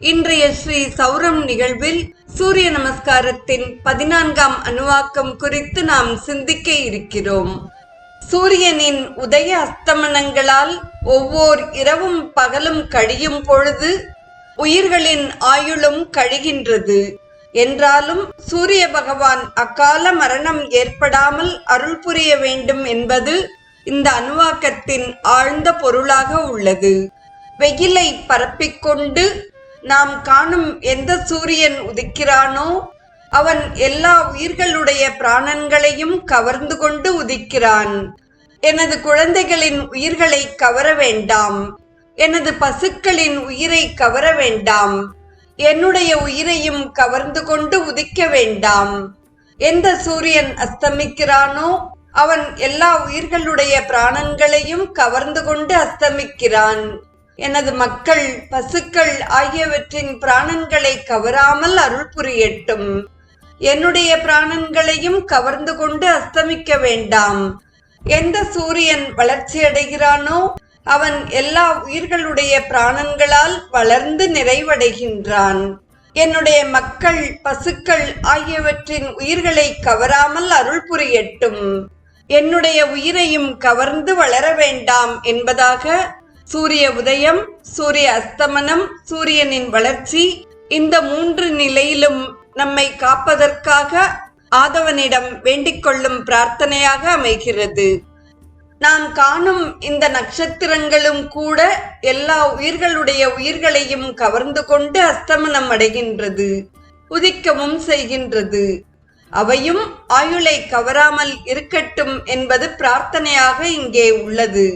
இன்றைய ஸ்ரீ சௌரம் நிகழ்வில் சூரிய நமஸ்காரத்தின் பதினான்காம் அணுவாக்கம் குறித்து நாம் சிந்திக்க இருக்கிறோம். சூரியனின் உதய அஸ்தமனங்களால் ஒவ்வொரு இரவும் பகலும் கழியும் பொழுது உயிர்களின் ஆயுளும் கழிகின்றது. என்றாலும் சூரிய பகவான் அக்கால மரணம் ஏற்படாமல் அருள் புரிய வேண்டும் என்பது இந்த அணுவாக்கத்தின் ஆழ்ந்த பொருளாக உள்ளது. வெயிலை பரப்பிக்கொண்டு நாம் காணும் எந்த சூரியன் உதிக்கிறானோ அவன் எல்லா உயிர்களுடைய பிராணன்களையும் கவர்ந்து கொண்டு உதிக்கிறான். எனது குழந்தைகளின் உயிர்களை கவர வேண்டாம். எனது பசுக்களின் உயிரை கவர வேண்டாம். என்னுடைய உயிரையும் கவர்ந்து கொண்டு உதிக்க வேண்டாம். எந்த சூரியன் அஸ்தமிக்கிறானோ அவன் எல்லா உயிர்களுடைய பிராணன்களையும் கவர்ந்து கொண்டு அஸ்தமிக்கிறான். எனது மக்கள் பசுக்கள் ஆகியவற்றின் பிராணன்களை கவராமல் அருள் புரியட்டும். என்னுடைய பிராணன்களையும் கவர்ந்து கொண்டு அஸ்தமிக்க வேண்டாம். எந்த சூரியன் வளர்ச்சி அடைகிறானோ அவன் எல்லா உயிர்களுடைய பிராணன்களால் வளர்ந்து நிறைவடைகின்றான். என்னுடைய மக்கள் பசுக்கள் ஆகியவற்றின் உயிர்களை கவராமல் அருள் புரியட்டும். என்னுடைய உயிரையும் கவர்ந்து வளர வேண்டாம் என்பதாக சூரிய உதயம் சூரிய அஸ்தமனம் சூரியனின் வளர்ச்சி இந்த மூன்று நிலையிலும் நம்மை காப்பதற்காக ஆதவனிடம் வேண்டிக் கொள்ளும் பிரார்த்தனையாக அமைகிறது. நாம் காணும் இந்த நட்சத்திரங்களும் கூட எல்லா உயிர்களுடைய உயிர்களையும் கவர்ந்து கொண்டு அஸ்தமனம் அடைகின்றது உதிக்கவும் செய்கின்றது. அவையும் ஆயுளை கவராமல் இருக்கட்டும் என்பது பிரார்த்தனையாக இங்கே உள்ளது.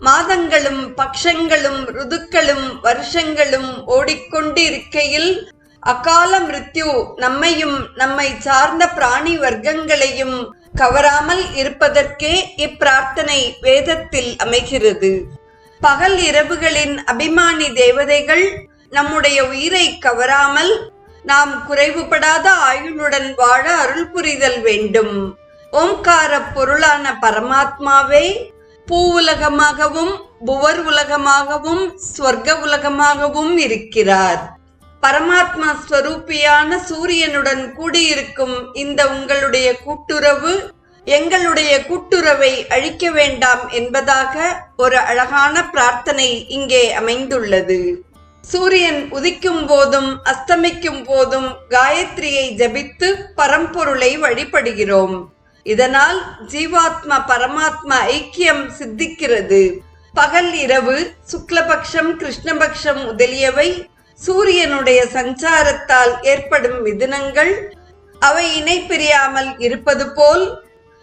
மாதங்களும் பக்ஷங்களும் ருதுக்களும் வருஷங்களும் ஓடிக்கொண்டு இருக்கையில் அகால மிருத்யு நம்மையும் நம்மை சார்ந்த பிராணி வர்க்கங்களையும் கவராமல் இருப்பதற்கே இப்பிரார்த்தனை வேதத்தில் அமைகிறது. பகல் இரவுகளின் அபிமானி தேவதைகள் நம்முடைய உயிரை கவராமல் நாம் குறைவுபடாத ஆயுளுடன் வாழ அருள் புரிதல் வேண்டும். ஓம்கார பொருளான பரமாத்மாவே பூ உலகமாகவும் புவர் உலகமாகவும் ஸ்வர்க உலகமாகவும் இருக்கிறார். பரமாத்மா ஸ்வரூபியான சூரியனுடன் கூடியிருக்கும் இந்த உங்களுடைய கூட்டுறவு எங்களுடைய கூட்டுறவை அழிக்க வேண்டாம் என்பதாக ஒரு அழகான பிரார்த்தனை இங்கே அமைந்துள்ளது. சூரியன் உதிக்கும் போதும் அஸ்தமிக்கும் போதும் காயத்ரியை ஜபித்து பரம்பொருளை வழிபடுகிறோம். இதனால் ஜீவாத்மா பரமாத்மா ஐக்கியம் சித்திக்கிறது. பகல் இரவு சுக்லபக்ஷம் கிருஷ்ணபக்ஷம் முதலியவை சூரியனுடைய சஞ்சாரத்தால் ஏற்படும் மிதுனங்கள். அவை இணை பிரியாமல் இருப்பது போல்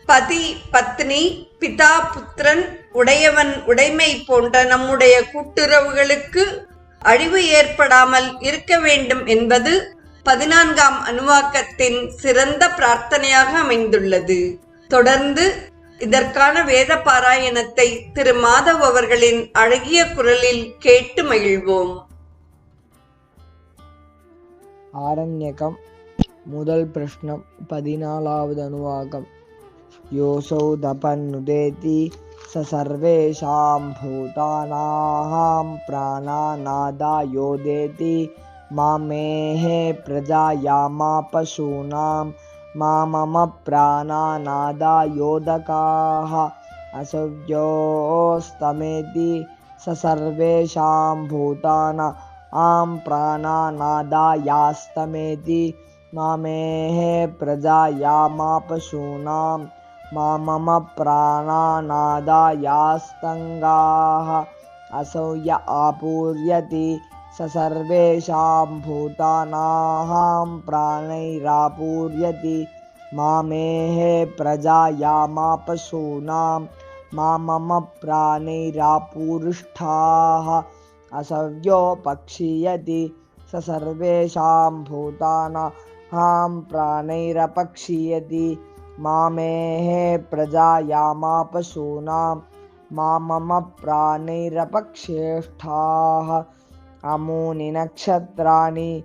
பதி பத்னி பிதா புத்திரன் உடையவன் உடைமை போன்ற நம்முடைய கூட்டுறவுகளுக்கு அழிவு ஏற்படாமல் இருக்க வேண்டும் என்பது பதினான்காம் அணுவாக்கத்தின் சிறந்த பிரார்த்தனையாக அமைந்துள்ளது. தொடர்ந்து இதற்கான வேத பாராயணத்தை திரு மாதவ் அவர்களின் அழகிய குரலில் கேட்டு மகிழ்வோம். ஆரண்யகம் முதல் பிரஷ்னம் பதினாலாவது அணுவாகம். யோசௌ தபன்னுதேதி ச சர்வேஷாம் பூதானாம் பிராணாநாதா யோதேதி मामेः प्रजाया मा पशूनां। मा मम प्राणानादायोदकाः असव्योस्तमेति स सर्वेषां भूताना। आं प्राणानादायास्तमेति मामेः प्रजाया मा पशूनां। मा मम प्राणानादायास्तङ्गाः असौ य आपूर्यति। स सर्वेषां भूतानाहां प्राणैरापूर्यति। मामेः प्रजायामापशूनां मा मम प्राणैरापूरुष्ठाः। असव्यो पक्षीयति। स सर्वेषां भूतानां प्राणैरपक्षीयति। मामेः प्रजायामा पशूनां, मा मम प्राणैरपक्षेष्ठाः। अमूनि नक्षत्राणि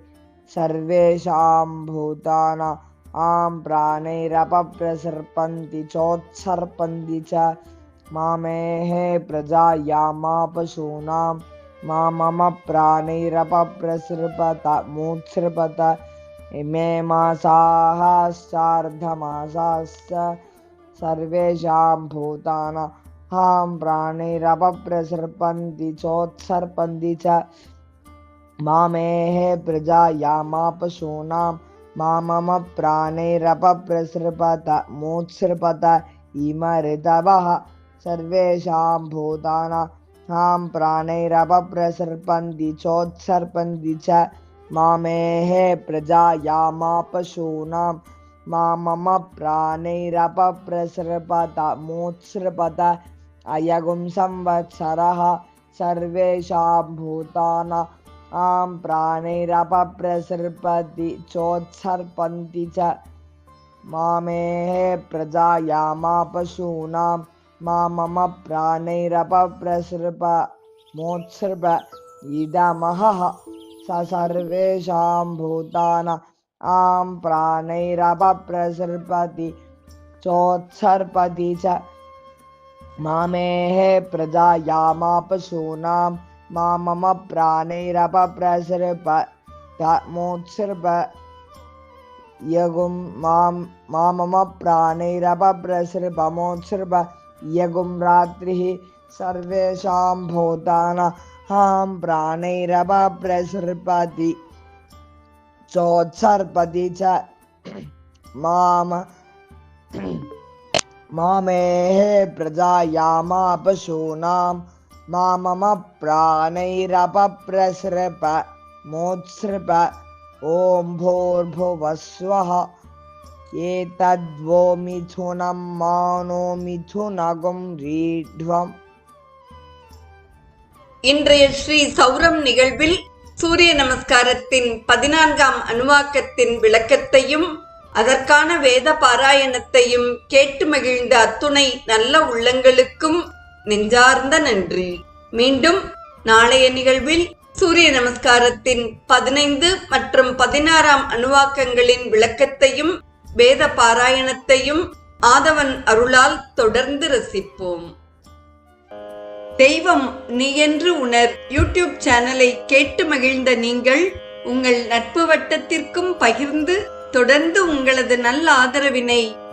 सर्वेषां भूतानां प्राणैरपप्रसर्पन्ति चोत्सर्पन्ति च। मामेः प्रजायामा पशूनां मा मम प्राणैरपप्रसृपत मूत्सृपत। इमे मासाः सार्धमासाश्च सर्वेषां भूतानां प्राणैरपप्रसर्पन्ति चोत्सर्पन्ति च। मामेः प्रजायामा पशूनां मा मम प्राणैरपप्रसृपत मूत्सृपत, इम ऋतवः, सर्वेषां भूतानां प्राणैरपप्रसर्पन्ति चोत्सर्पन्ति च मामेः प्रजायामा पशूनां मा मम प्राणैरपप्रसृपत मूत्सृपत, अयगुं संवत्सरः, सर्वेषां भूतानां आं प्राणैरपप्रसृपति चोत्सर्पन्ति च मामेः प्रजायामा पशूनां मा मम प्राणैरपप्रसृप मोत्सृप इदमहः स सर्वेषां भूतानां आं प्राणैरपप्रसृपति चोत्सर्पति च मामेः प्रजायामा पशूनां मा मम प्राणैरपप्रसृप मोत्सृप यगुं माँ मा मम प्राणैरपप्रसृपमोत्सृप यगुं रात्रिः सर्वेषां भूतानां प्राणैरपप्रसृपति चोत्सर्पति च माम मामेः प्रजायामा पशूनां मम प्राणैरपप्रसृप मोत्सृप ॐ भूर्भुवस्वः एतद्वो मिथुनं मानो मिथुनगुं रीढ्वम् இன்றைய ஸ்ரீ சௌரம் நிகழ்வில் சூரிய நமஸ்காரத்தின் பதினான்காம் அணுவாக்கத்தின் விளக்கத்தையும் அதற்கான வேத பாராயணத்தையும் கேட்டு மகிழ்ந்த அத்துணை நல்ல உள்ளங்களுக்கும் நெஞ்சார்ந்த நன்றி. மீண்டும் நாளைய நிகழ்வில் சூரிய நமஸ்காரத்தின் பதினைந்து மற்றும் பதினாறாம் அணுவாக்கங்களின் விளக்கத்தையும் வேத பாராயணத்தையும் ஆதவன் அருளால் தொடர்ந்து ரசிப்போம். தெய்வம் நீ என்று உணர் யூடியூப் சேனலை கேட்டு மகிழ்ந்த நீங்கள் உங்கள் நட்பு வட்டத்திற்கும் பகிர்ந்து தொடர்ந்து உங்களது நல்ல ஆதரவினை